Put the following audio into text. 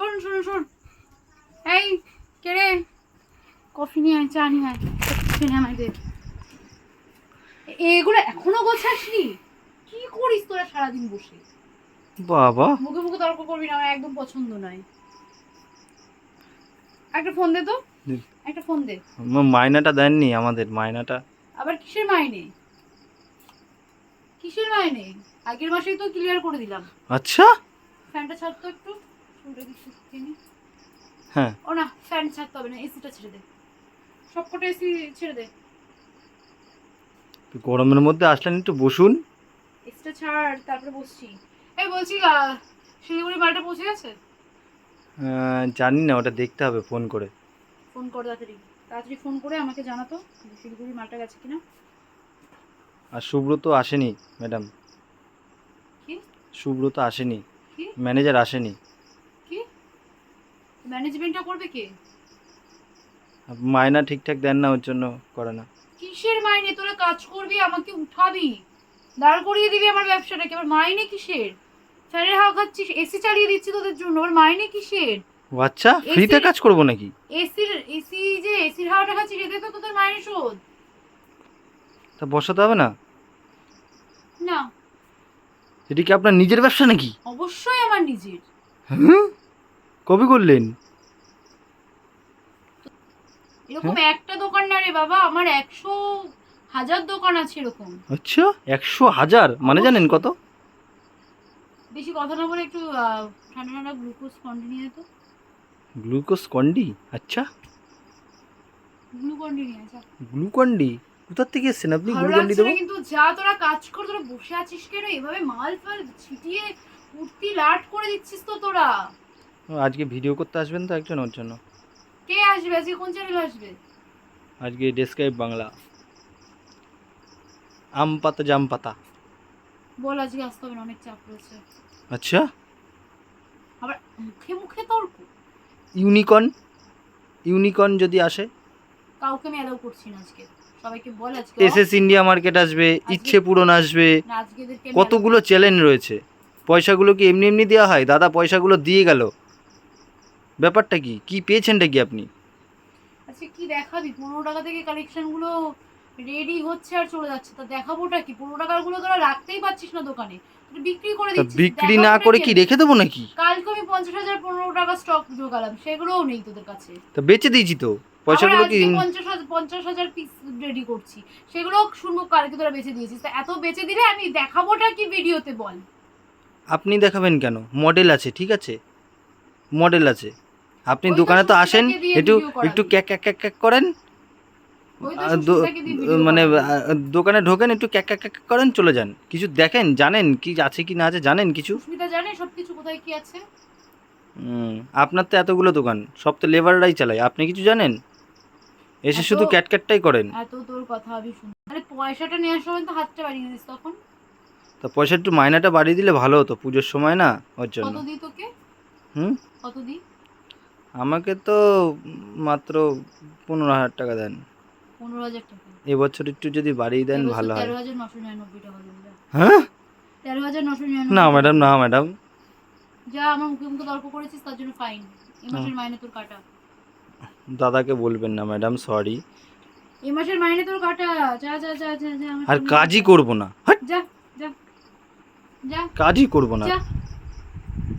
শোন শোন শোন। এই কে রে? কফি নিয়ে আয় চা নিয়ে আয়। দে এ- এগুলো এখনও গোছাসনি কি করিস তোরা সারাদিন বসে? বাবা। মুখে মুখে তর্ক করবি না আমার একদম পছন্দ নয়। একটা ফোন দে তো। একটা ফোন দে। মায়নাটা দেননি আমাদের মাইনাটা। আবার কিসের মাইনে? কিসের মাইনে? আগের মাসেই তো ক্লিয়ার করে দিলাম। আচ্ছা। ফ্যানটা ছাড় তো একটু। চুলটা কিছু শুকিয়ে হ্যাঁ। ও না ফ্যান ছাড়তে হবে না এসিটা ছেড়ে দে। সবকটা এসি ছেড়ে দে। গরমের মধ্যে আসলেন একটু বসুন। এসিটা ছাড় তারপরে বসছি। এই বলছি শিলিগুড়ি মালটা পৌঁছে গেছে? জানি না ওটা দেখতে হবে ফোন করে। ফোন কর তাড়াতাড়ি। তাড়াতাড়ি ফোন করে আমাকে জানাতো শিলিগুড়ি মালটা গেছে কিনা। আর সুব্রত আসেনি ম্যাডাম কি? সুব্রত আসেনি। কি? ম্যানেজার আসেনি। ম্যানেজমেন্টটা করবে কে? মায়না ঠিকঠাক দেন না ওর জন্য করে না। কিসের মাইনে? তোরা কাজ করবি আমাকে উঠাবি। দাঁড় করিয়ে দিবি আমার ব্যবসাটাকে। আবার মাইনে কিসের? ফ্যানের হাওয়া খাচ্ছিস এসি চালিয়ে দিচ্ছি তোদের জন্য। আবার মাইনে কিসের? ও আচ্ছা ফ্রিতে কাজ করব নাকি? এসির এসি যে এসির হাওয়াটা খাচ্ছিস এতে তো তোদের মাইনে শোধ। তা বসাতে হবে না? না। এটা কি আপনার নিজের ব্যবসা নাকি? অবশ্যই আমার নিজের। হুম কবে করলেন? এরকম একটা দোকান না রে বাবা আমার একশো হাজার দোকান আছে এরকম। আচ্ছা একশো হাজার? মানে জানেন কত? বেশি কথা না বলে একটু ঠান্ডা ঠান্ডা গ্লুকোজ কন্টিনিউ তো। গ্লুকোজ কন্ডি আচ্ছা। গ্লুকন্ডি নিয়ে যা গ্লুকন্ডি কোথার থেকে এসছেন আপনি গ্লুকন্ডি দেবো? কিন্তু যা তোরা কাজ কর তোরা বসে আছিস কেন? এভাবে মাল ফাল ছিটিয়ে কুর্তি লাট করে দিচ্ছিস তো তোরা। আজকে ভিডিও করতে আসবেন তো একজন ওর জন্য। কে আসবে? আজকে কোন চ্যানেল আসবে? আজকে ডেসক্রাইব বাংলা। আম পাতা জাম পাতা। বল আজকে আসতে হবে অনেক চাপ রয়েছে। আচ্ছা। আবার মুখে মুখে তর্ক। ইউনিকর্ন ইউনিকর্ন যদি আসে? কাউকে আমি অ্যালাউ করছি না আজকে। সবাইকে বল আজকে। এস এস ইন্ডিয়া মার্কেট আসবে ইচ্ছে পূরণ আসবে। কতগুলো চ্যালেঞ্জ রয়েছে। পয়সাগুলো কি এমনি এমনি দেওয়া হয়? দাদা পয়সাগুলো দিয়ে গেল। ব্যাপারটা কি? কি পেয়েছেনটা কি আপনি? আজকে কি দেখাবি পনেরো টাকা থেকে কালেকশনগুলো রেডি হচ্ছে আর চলে যাচ্ছে। তা দেখাবোটা কি? পনেরো টাকাগুলো তোরা রাখতেই পারছিস না দোকানে। বিক্রি করে দিচ্ছিস। বিক্রি না করে কি রেখে দেবো নাকি? কালকে আমি পঞ্চাশ হাজার পনেরো টাকা স্টক ঢোকালাম। সেগুলোও নেই তোদের কাছে। তা বেচে দিয়েছি তো। পয়সাগুলো কি পঞ্চাশ হাজার পঞ্চাশ হাজার পিস রেডি করছি। সেগুলো শুনব কালকে তোরা বেঁচে দিয়েছিস। তা এত বেঁচে দিলে আমি দেখাবোটা কি ভিডিওতে বল। আপনি দেখাবেন কেন? মডেল আছে ঠিক আছে? মডেল আছে। আপনি দোকানে তো আসেন একটু একটু ক্যাক ক্যাক ক্যাক ক্যাক করেন। দো- মানে দোকানে ঢোকেন একটু ক্যাক ক্যাক ক্যাক করেন চলে যান। কিছু দেখেন জানেন কি আছে কি না আছে জানেন কিছু? জানে সবকিছু কোথায় কি আছে? হুম, আপনার তো এতগুলো দোকান সব তো লেবাররাই চালায়। আপনি কিছু জানেন? এসে শুধু ক্যাটক্যাটটাই করেন। এত তোর কথা আমি শুনি। আরে পয়সাটা নেওয়ার সময় তো হাতটা বাড়িয়ে দিস তখন। তা পয়সা একটু মাইনাটা বাড়িয়ে দিলে ভালো হতো পুজোর সময় না ওর জন্য। কত দিই তোকে? হুম? কত দিই? আমাকে তো মাত্র পনেরো হাজার টাকা দেন। পনেরো হাজার টাকা। এবছর একটু যদি বাড়িয়ে দেন ভালো হয়। তেরো হাজার নশো নিরানব্বই টাকা হ্যাঁ? তেরো হাজার নশো না ম্যাডাম না ম্যাডাম যা আমার মুখে মুখে তর্ক করেছিস তার জন্য ফাইন এই মাসের মাইনে তোর কাটা। দাদাকে বলবেন না ম্যাডাম সরি এই মাসের মাইনে তোর কাটা। যা যা যা যা যা আর কাজই। করব না। যা যা যা। কাজই করব না। যা।